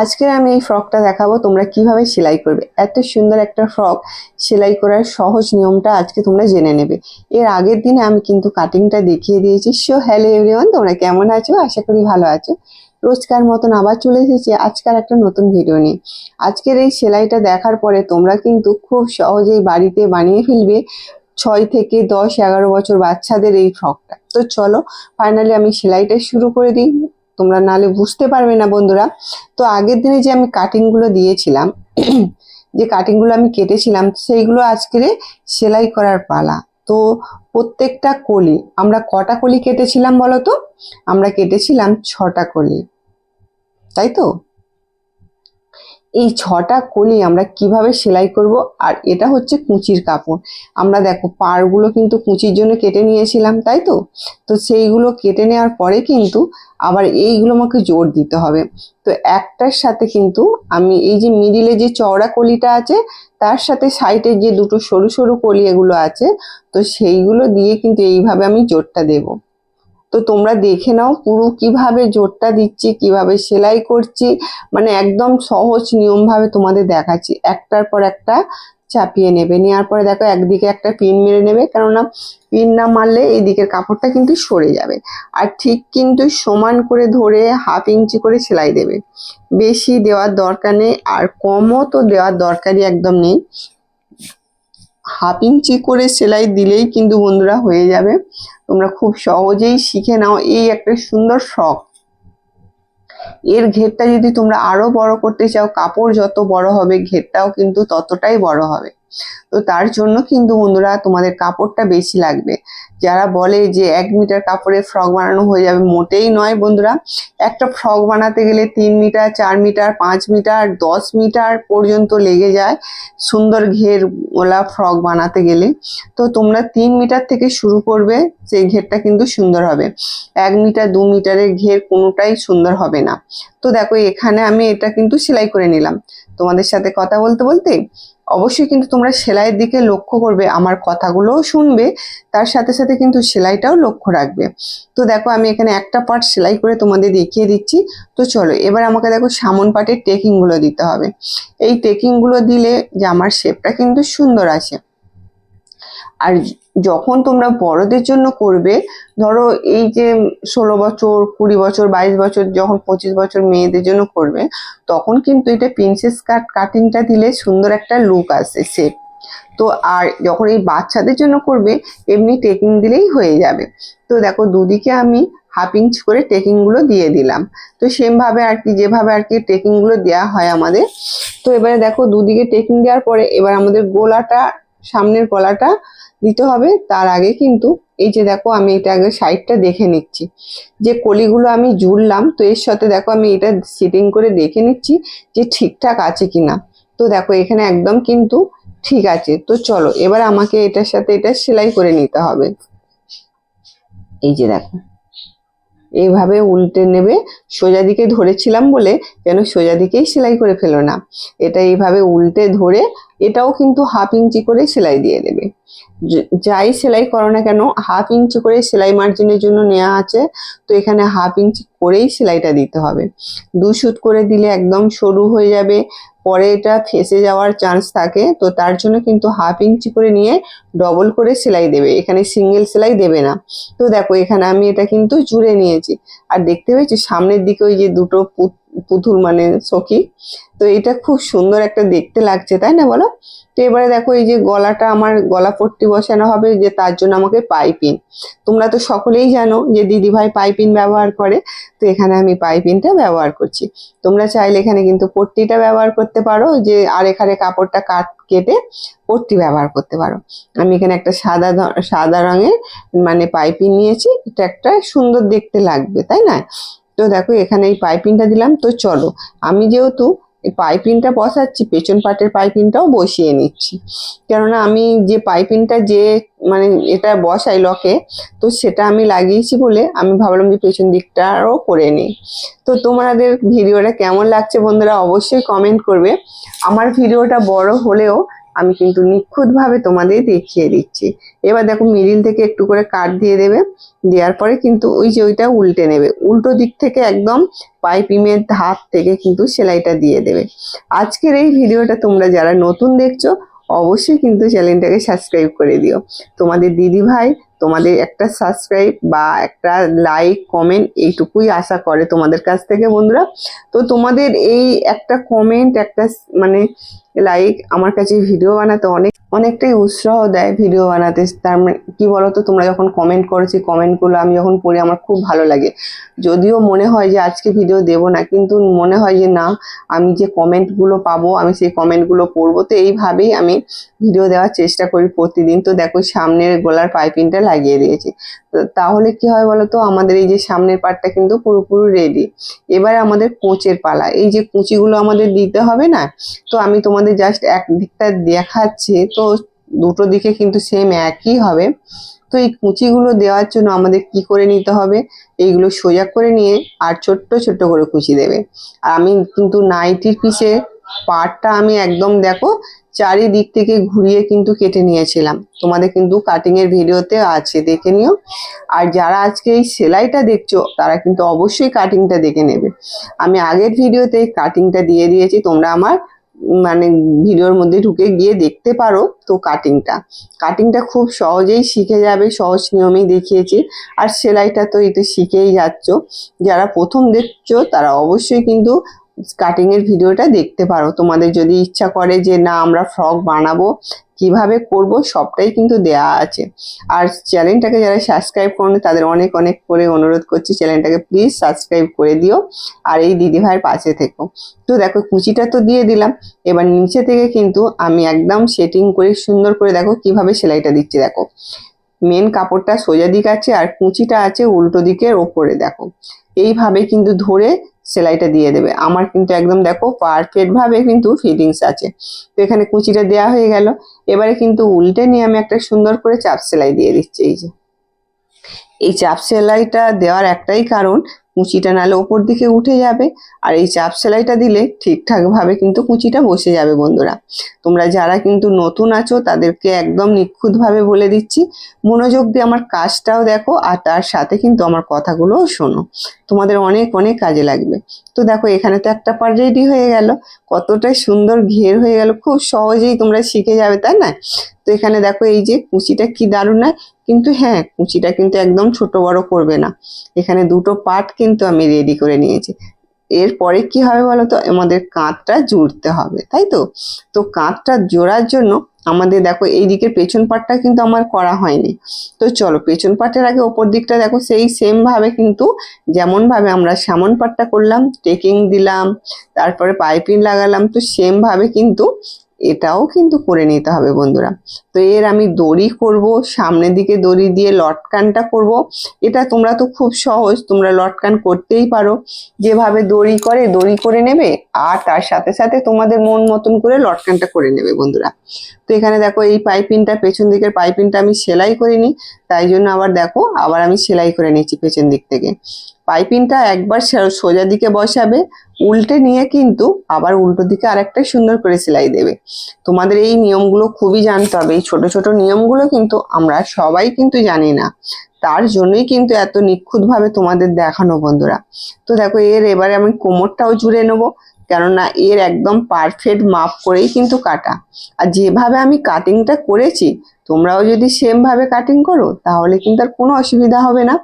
আজকে আমি এই ফ্রকটা দেখাবো, তোমরা কীভাবে সেলাই করবে। এত সুন্দর একটা ফ্রক সেলাই করার সহজ নিয়মটা আজকে তোমরা জেনে নেবে। এর আগের দিনে আমি কিন্তু কাটিংটা দেখিয়ে দিয়েছি। সো হ্যালো এভরিওয়ান তোমরা কেমন আছো? আশা করি ভালো আছো। রোজকার মতন আবার চলে এসেছি আজকাল একটা নতুন ভিডিও নিয়ে। আজকের এই সেলাইটা দেখার পরে তোমরা কিন্তু খুব সহজেই বাড়িতে বানিয়ে ফেলবে ছয় থেকে দশ এগারো বছর বাচ্চাদের এই ফ্রকটা তো চলো ফাইনালি আমি সেলাইটা শুরু করে দিই। তোমরা নালে বুঝতে পারবে না বন্ধুরা। তো আগের দিনে যে আমি কাটিংগুলো দিয়েছিলাম, যে কাটিংগুলো আমি কেটেছিলাম, সেইগুলো আজকে সেলাই করার পালা। তো প্রত্যেকটা কলি, আমরা কটা কলি কেটেছিলাম বলো তো আমরা কেটেছিলাম ছটা কলি। তাই তো? এই ছটা কলি আমরা কীভাবে সেলাই করব আর এটা হচ্ছে কুচির কাপড়। আমরা দেখো পাড়গুলো কিন্তু কুচির জন্য কেটে নিয়েছিলাম, তাই তো? তো সেইগুলো কেটে নেওয়ার পরে কিন্তু আবার এইগুলো আমাকে জোর দিতে হবে। তো একটার সাথে কিন্তু আমি এই যে মিডিলে যে চওড়া কলিটা আছে, তার সাথে সাইডে যে দুটো সরু সরু কলি এগুলো আছে, তো সেইগুলো দিয়ে কিন্তু এইভাবে আমি জোরটা দেবো। তো তোমরা দেখে নাও পুরো কীভাবে জোরটা দিচ্ছি, কীভাবে সেলাই করছি। মানে একদম সহজ নিয়মভাবে তোমাদের দেখাচ্ছি। একটার পর একটা চাপিয়ে নেবে। নেওয়ার পরে দেখো একদিকে একটা পিন মেরে নেবে, কেননা পিন না মারলে এই দিকের কাপড়টা কিন্তু সরে যাবে। আর ঠিক কিন্তু সমান করে ধরে হাফ ইঞ্চি করে সেলাই দেবে। বেশি দেওয়ার দরকার নেই, আর কমও তো দেওয়ার দরকারই একদম নেই। হাফ ইঞ্চি করে সেলাই দিলেই কিন্তু বন্ধুরা হয়ে যাবে। তোমরা খুব সহজেই শিখে নাও, এই একটা সুন্দর শখ। এর ঘেরটা যদি তোমরা আরও বড় করতে চাও, কাপড় যত বড় হবে, ঘেরটাও কিন্তু ততটাই বড় হবে। তো তার জন্য কিন্তু বন্ধুরা তোমাদের কাপড়টা বেশি লাগবে। যারা বলে যে এক মিটার কাপড়ে ফ্রক বানানো হয়ে যাবে, মোটেই নয় বন্ধুরা। একটা ফ্রক বানাতে গেলে তিন মিটার, চার মিটার, পাঁচ মিটার, দশ মিটার পর্যন্ত লেগে যায় সুন্দর ঘের ওলা ফ্রক বানাতে গেলে। তো তোমরা তিন মিটার থেকে শুরু করবে, সেই ঘেরটা কিন্তু সুন্দর হবে। এক মিটার, দু মিটারের ঘের কোনোটাই সুন্দর হবে না। তো দেখো, এখানে আমি এটা কিন্তু সেলাই করে নিলাম। তোমাদের সাথে কথা বলতে বলতে অবশ্যই কিন্তু তোমরা সেলাইয়ের দিকে লক্ষ্য করবে, আমার কথাগুলোও শুনবে, তার সাথে সাথে কিন্তু সেলাইটাও লক্ষ্য রাখবে। তো দেখো আমি এখানে একটা পার্ট সেলাই করে তোমাদের দেখিয়ে দিচ্ছি। তো চলো, এবার আমাকে দেখো সামন পাটের টেকিংগুলো দিতে হবে। এই টেকিংগুলো দিলে যে আমার শেপটা কিন্তু সুন্দর আসে। আর যখন তোমরা বড়দের জন্য করবে, ধরো এই যে ষোলো বছর, কুড়ি বছর, বাইশ বছর, যখন পঁচিশ বছর মেয়েদের জন্য করবে, তখন কিন্তু এটা প্রিন্সেস কাট কাটিংটা দিলে সুন্দর একটা লুক আসে শেপ তো আর যখন এই বাচ্চাদের জন্য করবে, এমনি টেকিং দিলেই হয়ে যাবে। তো দেখো, দুদিকে আমি হাফ ইঞ্চ করে টেকিংগুলো দিয়ে দিলাম। তো সেমভাবে আর কি, যেভাবে আর কি টেকিংগুলো দেওয়া হয় আমাদের। তো এবারে দেখো, দুদিকে টেকিং দেওয়ার পরে এবার আমাদের গোলাটা, সামনের গলাটা দিতে হবে, তার আগে কিন্তু এই যে দেখো আমি এটা আগে সাইডটা দেখে নিচ্ছি। যে কলিগুলো আমি জুড়লাম, তো এর সাথে দেখো আমি এটা সিটিং করে দেখে নিচ্ছি যে ঠিকঠাক আছে কি না তো দেখো এখানে একদম কিন্তু ঠিক আছে। তো চলো, এবার আমাকে এটার সাথে এটা সেলাই করে নিতে হবে। এই যে দেখো, এইভাবে উল্টে নেবে, সোজা দিকে ধরেছিলাম বলে যেন সোজা দিকেই সেলাই করে ফেলো না। এটা এইভাবে উল্টে ধরে এটাও কিন্তু হাফ ইঞ্চি করে সেলাই দিয়ে দেবে। যাই সেলাই করো না কেন হাফ ইঞ্চি করে সেলাই মার্জিনের জন্য নেওয়া আছে, তো এখানে হাফ ইঞ্চি করেই সেলাইটা দিতে হবে। দু সুত করে দিলে একদম সরু হয়ে যাবে, পরে এটা ফেসে যাওয়ার চান্স থাকে, তো তার জন্য কিন্তু হাফ ইঞ্চি করে নিয়ে ডবল করে সেলাই দেবে। এখানে সিঙ্গেল সেলাই দেবে না। তো দেখো, এখানে আমি এটা কিন্তু জুড়ে নিয়েছি। আর দেখতে পেয়েছি সামনের দিকে ওই যে দুটো পু- পুতুল মানে সখী। তো এটা খুব সুন্দর একটা দেখতে লাগছে, তাই না বলো? তো এবারে দেখো, এই যে গলাটা আমার গলা পট্টি বসানো হবে, যে তার জন্য আমাকে পাইপিন তোমরা তো সকলেই জানো যে দিদিভাই পাইপিন ব্যবহার করে, তো এখানে আমি পাইপিনটা ব্যবহার করছি। তোমরা চাইলে এখানে কিন্তু পট্টিটা ব্যবহার করতে পারো যে আর এখানে কাপড়টা কাট, কেটে পট্টি ব্যবহার করতে পারো। আমি এখানে একটা সাদা সাদা রঙের মানে পাইপিন নিয়েছি, এটা একটা সুন্দর দেখতে লাগবে, তাই না? তো দেখো, এখানে এই পাইপিংটা দিলাম, তো চলো। আমি যেহেতু এই পাইপিংটা বসাচ্ছি, পেছন পাটের পাইপিংটাও বসিয়ে নিচ্ছি। কেননা আমি যে পাইপিংটা যে মানে এটা বসাই লকে, তো সেটা আমি লাগিয়েছি বলে আমি ভাবলাম যে পেছন দিকটাও করে নিই। তো তোমাদের ভিডিওটা কেমন লাগছে বন্ধুরা অবশ্যই কমেন্ট করবে। আমার ভিডিওটা বড় হলেও আমি কিন্তু নিখুঁতভাবে তোমাদের দেখিয়ে দিচ্ছি। এবার দেখো মিডিল থেকে একটু করে কাট দিয়ে দেবে। দেওয়ার পরে কিন্তু ওই যে ওইটা উল্টে নেবে। উল্টো দিক থেকে একদম পাইপিংয়ের ধাপ থেকে কিন্তু সেলাইটা দিয়ে দেবে। আজকের এই ভিডিওটা তোমরা যারা নতুন দেখছ, অবশ্যই কিন্তু চ্যানেলটাকে সাবস্ক্রাইব করে দিও। তোমাদের দিদি ভাই তোমাদের একটা সাবস্ক্রাইব বা একটা লাইক কমেন্ট এইটুকুই আশা করে তোমাদের কাছ থেকে বন্ধুরা। তো তোমাদের এই একটা কমেন্ট একটা মানে লাইক আমার কাছে ভিডিও বানাতে অনেক অনেকটাই উৎসাহ দেয় ভিডিও বানাতে। তার মানে কি বলতো? তোমরা যখন কমেন্ট করেছি কমেন্টগুলো আমি যখন পড়ি, আমার খুব ভালো লাগে। যদিও মনে হয় যে আজকে ভিডিও দেব না, কিন্তু মনে হয় যে না, আমি যে কমেন্টগুলো পাবো, আমি সেই কমেন্টগুলো পড়ব। তো এইভাবেই আমি ভিডিও দেওয়ার চেষ্টা করি প্রতিদিন। তো দেখো, সামনের গোলার পাইপিংটা লাগিয়ে দিয়েছি। তো তাহলে কি হয় বলতো? আমাদের এই যে সামনের পার্টটা কিন্তু পুরোপুরি রেডি এবার আমাদের কোচের পালা। এই যে কুচিগুলো আমাদের দিতে হবে না? তো আমি তোমাদের জাস্ট এক দিকটা দেখাচ্ছি। তো দুটো দিকে কিন্তু সেম একই হবে। তো এই কুচিগুলো দেওয়ার জন্য আমাদের কি করে নিতে হবে? এইগুলো সোজা করে নিয়ে আর ছোট্ট ছোট্ট করে কুচি দেবে। আর আমি কিন্তু নাইটির পিছে পার্টটা আমি একদম দেখো চারিদিক থেকে ঘুরিয়ে কিন্তু কেটে নিয়েছিলাম। তোমাদের কিন্তু কাটিং এর ভিডিওতে আছে, দেখে নিও। আর যারা আজকে এই সেলাইটা দেখছ, তারা কিন্তু অবশ্যই কাটিংটা দেখে নেবে। আমি আগের ভিডিওতে কাটিংটা দিয়ে দিয়েছি, তোমরা আমার মানে ভিডিওর মধ্যে ঢুকে গিয়ে দেখতে পারো তো কাটিংটা কাটিংটা খুব সহজেই শিখে যাবে, সহজ নিয়মেই দেখিয়েছি। আর সেলাইটা তো এই তো শিখেই যাচ্ছ। যারা প্রথম দেখছ, তারা অবশ্যই কিন্তু কাটিংয়ের ভিডিওটা দেখতে পারো। তোমাদের যদি ইচ্ছা করে যে, না, আমরা ফ্রক বানাবো কীভাবে করব সবটাই কিন্তু দেয়া আছে। আর চ্যানেলটাকে যারা সাবস্ক্রাইব করো তাদের অনেক অনেক করে অনুরোধ করছি চ্যানেলটাকে প্লিজ সাবস্ক্রাইব করে দিও আর এই দিদি ভাইয়ের পাশে থেকো। তো দেখো, কুচিটা তো দিয়ে দিলাম। এবার নিচে থেকে কিন্তু আমি একদম সেটিং করে সুন্দর করে দেখো কীভাবে সেলাইটা দিচ্ছি। দেখো মেন কাপড়টা সোজা দিক আছে আর কুচিটা আছে উল্টো দিকের ওপরে। দেখো, এইভাবে কিন্তু ধরে সেলাইটা দিয়ে দেবে। আমার কিন্তু একদম দেখো পারফেক্টভাবে কিন্তু ফিটিংস আছে। তো এখানে কুচিটা দেওয়া হয়ে গেল। এবারে কিন্তু উল্টে নিয়ে আমি একটা সুন্দর করে চাপ সেলাই দিয়ে দিচ্ছি, এই যে। এই চাপ সেলাইটা দেওয়ার একটাই কারণ, কুঁচিটা নালে ওপর দিকে উঠে যাবে, আর এই চাপ সেলাইটা দিলে ঠিকঠাকভাবে কিন্তু কুঁচিটা বসে যাবে বন্ধুরা। তোমরা যারা কিন্তু নতুন আছো, তাদেরকে একদম নিখুঁতভাবে বলে দিচ্ছি, মনোযোগ দিয়ে আমার কাজটাও দেখো, আর তার সাথে কিন্তু আমার কথাগুলোও শোনো। তোমাদের অনেক অনেক কাজে লাগবে। তো দেখো, এখানে তো একটা পার রেডি হয়ে গেল। কতটা সুন্দর ঘের হয়ে গেল। খুব সহজেই তোমরা শিখে যাবে, তাই না? তো এখানে দেখো এই যে কুচিটা কি দারুণ না কিন্তু হ্যাঁ কুচিটা কিন্তু একদম ছোট বড় করবে না। এখানে দুটো পার্ট কিন্তু আমি রেডি করে নিয়েছি। এরপরে কি হবে বলো তো আমাদের কাঁধটা জুড়তে হবে, তাই তো? তো কাঁধটা জোড়ার জন্য আমাদের দেখো এই দিকের পেছন পাটটা কিন্তু আমার করা হয়নি। তো চলো, পেছন পাটের আগে ওপর দিকটা দেখো, সেই সেম ভাবে কিন্তু যেমন ভাবে আমরা সামন পাটটা করলাম টেকিং দিলাম, তারপরে পাইপিং লাগালাম, তো সেম ভাবে কিন্তু এটাও কিন্তু করে নিতে হবে বন্ধুরা। তো এর আমি দড়ি করব, সামনের দিকে দড়ি দিয়ে লটকানটা করব। এটা তোমরা তো খুব সহজ, তোমরা লটকান করতেই পারো। যেভাবে দড়ি করে দড়ি করে নেবে আর তার সাথে সাথে তোমাদের মন মতন করে লটকানটা করে নেবে বন্ধুরা। তো এখানে দেখো এই পাইপিংটা পেছন দিকের পাইপিংটা আমি সেলাই করিনি, তাই জন্য আবার দেখো, আবার আমি সেলাই করে নিয়েছি পেছন দিক থেকে। পাইপিংটা একবার সোজা দিকে বসাবে, উল্টে নিয়ে কিন্তু আবার উল্টো দিকে আরেকটা সুন্দর করে সেলাই দেবে। তোমাদের এই নিয়মগুলো খুবই জানতে হবে, এই ছোট ছোট নিয়মগুলো কিন্তু আমরা সবাই কিন্তু জানি না। তার জন্যই কিন্তু এত নিখুঁতভাবে তোমাদের দেখানো বন্ধুরা। তো দেখো, এর এবারে আমি কোমরটাও জুড়ে নেব, কেননা এর একদম পারফেক্ট মাপ করেই কিন্তু কাটা। আর যেভাবে আমি কাটিংটা করেছি, তোমরাও যদি সেম ভাবে কাটিং করো, তাহলে কিন্তু আর কোনো অসুবিধা হবে না।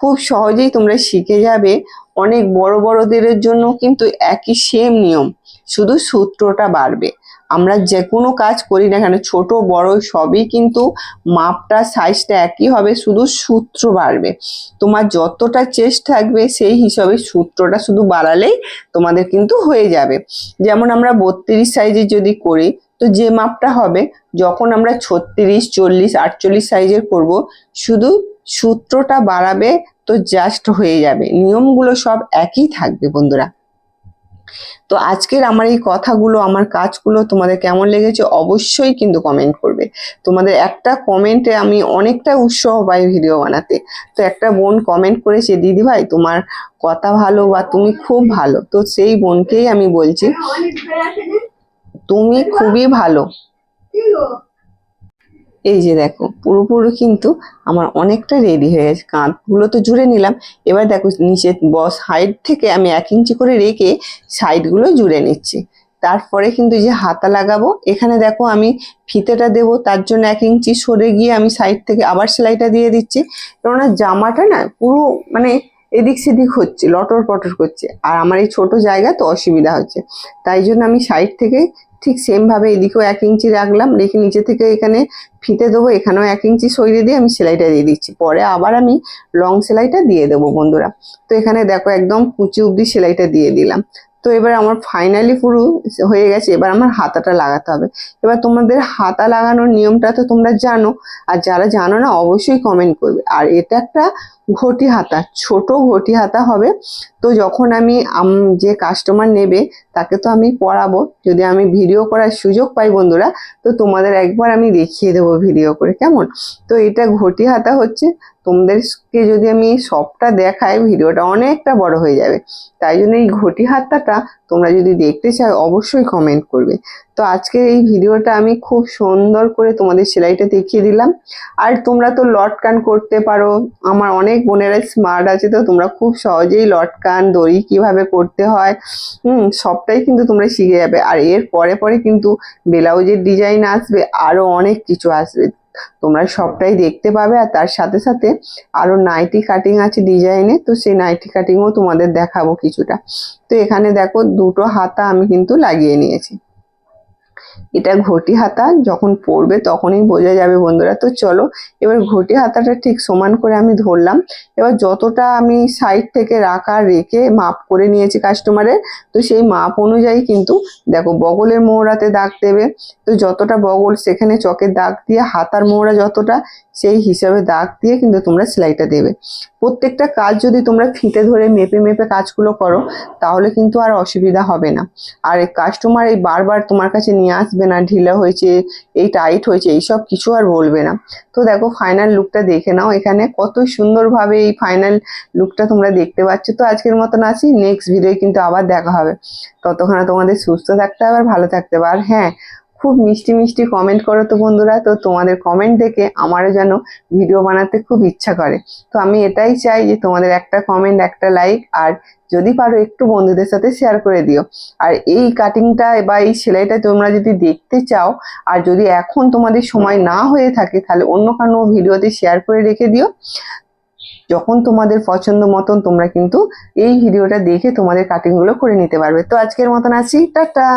খুব সহজেই তোমরা শিখে যাবে, অনেক বড় বড়দের জন্য কিন্তু একই সেম নিয়ম, শুধু সূত্রটা বাড়বে। আমরা যে কোনো কাজ করি না কেন, ছোট, বড় সবই কিন্তু মাপটা সাইজটা একই হবে, শুধু সূত্র বাড়বে। তোমার যতটা চেস্ট থাকবে, সেই হিসাবে সূত্রটা শুধু বাড়ালেই তোমাদের কিন্তু হয়ে যাবে। যেমন আমরা বত্রিশ সাইজের যদি করি, তো যে মাপটা হবে, যখন আমরা ছত্রিশ, চল্লিশ, আটচল্লিশ সাইজের করব, শুধু সূত্রটা বাড়াবে, তো জাস্ট হয়ে যাবে। নিয়মগুলো সব একই থাকবে বন্ধুরা। তো আজকের আমার এই কথাগুলো, আমার কাজগুলো তোমাদের কেমন লেগেছে অবশ্যই কিন্তু কমেন্ট করবে। তোমাদের একটা কমেন্টে আমি অনেকটা উৎসাহ পাই ভিডিও বানাতে। তো একটা বোন কমেন্ট করেছে, দিদি ভাই, তোমার কথা ভালো বা তুমি খুব ভালো। তো সেই বোনকেই আমি বলছি, তুমি খুবই ভালো। এই যে দেখো, পুরোপুরি কিন্তু আমার অনেকটা রেডি হয়ে গেছে। কাঁধগুলো তো জুড়ে নিলাম। এবার দেখো, নিচে বস সাইড থেকে আমি এক ইঞ্চি করে রেখে সাইডগুলো জুড়ে নিচ্ছি। তারপরে কিন্তু যে হাতা লাগাবো, এখানে দেখো আমি ফিতেটা দেবো, তার জন্য এক ইঞ্চি সরে গিয়ে আমি সাইড থেকে আবার সেলাইটা দিয়ে দিচ্ছি। কেননা জামাটা না পুরো মানে এদিক সেদিক হচ্ছে লটর পটর করছে। আর আমার এই ছোট জায়গা তো অসুবিধা হচ্ছে। তাই জন্য আমি সাইড থেকে ঠিক সেম ভাবে এদিকেও এক ইঞ্চি রাখলাম, রেখে নিচে থেকে এখানে ফিতে দেবো, এখানেও এক ইঞ্চি সরিয়ে দিয়ে আমি সেলাইটা দিয়ে দিচ্ছি। পরে আবার আমি লং সেলাইটা দিয়ে দেবো বন্ধুরা। তো এখানে দেখো একদম কুচি অব্দি সেলাইটা দিয়ে দিলাম। তো এবার আমার ফাইনালি পুরো হয়ে গেছে, এবার আমার হাতাটা লাগাতে হবে। এবার তোমাদের হাতা লাগানোর নিয়মটা তো তোমরা জানো, আর যারা জানো না অবশ্যই কমেন্ট করবে। আর এটা একটা ঘটি হাতা ছোট ঘটি হাতা হবে। তো যখন আমি যে কাস্টমার নেবে, তাকে তো আমি পড়াবো। যদি আমি ভিডিও করার সুযোগ পাই বন্ধুরা, তো তোমাদের একবার আমি দেখিয়ে দেবো ভিডিও করে, কেমন? তো এটা ঘটি হাতা হচ্ছে, তোমাদেরকে যদি আমি সবটা দেখাই ভিডিওটা অনেকটা বড় হয়ে যাবে। তাই জন্য এই ঘটি হাতাটা তোমরা যদি দেখতে চাও, অবশ্যই কমেন্ট করবে। তো আজকের এই ভিডিওটা আমি খুব সুন্দর করে তোমাদের সেলাইটা দেখিয়ে দিলাম। আর তোমরা তো লটকান করতে পারো। আমার অনেক বোনেরা স্মার্ট আছে তো তোমরা খুব সহজেই লটকান, দড়ি কীভাবে করতে হয়, হুম, সবটাই কিন্তু তোমরা শিখে যাবে। আর এর পরে পরে কিন্তু ব্লাউজের ডিজাইন আসবে আরও অনেক কিছু আসবে। তোমরা সবটাই দেখতে পাবে আর তার সাথে সাথে আরও নাইটি কাটিং আছে ডিজাইনে তো সেই নাইটি কাটিংও তোমাদের দেখাবো কিছুটা। তো এখানে দেখো দুটো হাতা আমি কিন্তু লাগিয়ে নিয়েছি। এটা ঘটি হাতা, যখন পড়বে তখনই বোঝা যাবে বন্ধুরা। তো চলো, এবার ঘটি হাতাটা ঠিক সমান করে আমি ধরলাম। এবার যতটা আমি সাইড থেকে রাখা রেখে মাপ করে নিয়েছি কাস্টমারের তো সেই মাপ অনুযায়ী কিন্তু দেখো বগলের মোহরাতে দাগ দেবে। তো যতটা বগল সেখানে চকের দাগ দিয়ে হাতার মোহরা যতটা, সেই হিসাবে দাগ দিয়ে কিন্তু তোমরা সেলাইটা দেবে। প্রত্যেকটা কাজ যদি তোমরা ফিতে ধরে মেপে মেপে কাজগুলো করো, তাহলে কিন্তু আর অসুবিধা হবে না। আর এই কাস্টমার এই বারবার তোমার কাছে নিয়ে আসবে না, ঢিলা হয়েছে, এই টাইট হয়েছে এইসব কিছু আর বলবে না। তো দেখো ফাইনাল লুকটা দেখে নাও, এখানে কত সুন্দরভাবে এই ফাইনাল লুকটা তোমরা দেখতে পাচ্ছ। তো আজকের মতন আসি নেক্সট ভিডিও কিন্তু আবার দেখা হবে। ততক্ষণে তোমাদের সুস্থ থাকতে হবে, আর ভালো থাকতে হবে। আর হ্যাঁ খুব মিষ্টি মিষ্টি কমেন্ট করো তো বন্ধুরা। তো তোমাদের কমেন্ট দেখে আমারও যেন ভিডিও বানাতে খুব ইচ্ছা করে। তো আমি এটাই চাই যে তোমাদের একটা কমেন্ট একটা লাইক আর যদি পারো একটু বন্ধুদের সাথে শেয়ার করে দিও। আর এই কাটিংটা বা এই সেলাইটা তোমরা যদি দেখতে চাও, আর যদি এখন তোমাদের সময় না হয়ে থাকে, তাহলে অন্য কোনো ভিডিওতে শেয়ার করে রেখে দিও। যখন তোমাদের পছন্দ মতন তোমরা কিন্তু এই ভিডিওটা দেখে তোমাদের কাটিংগুলো করে নিতে পারবে। তো আজকের মতন আছি, টাটা!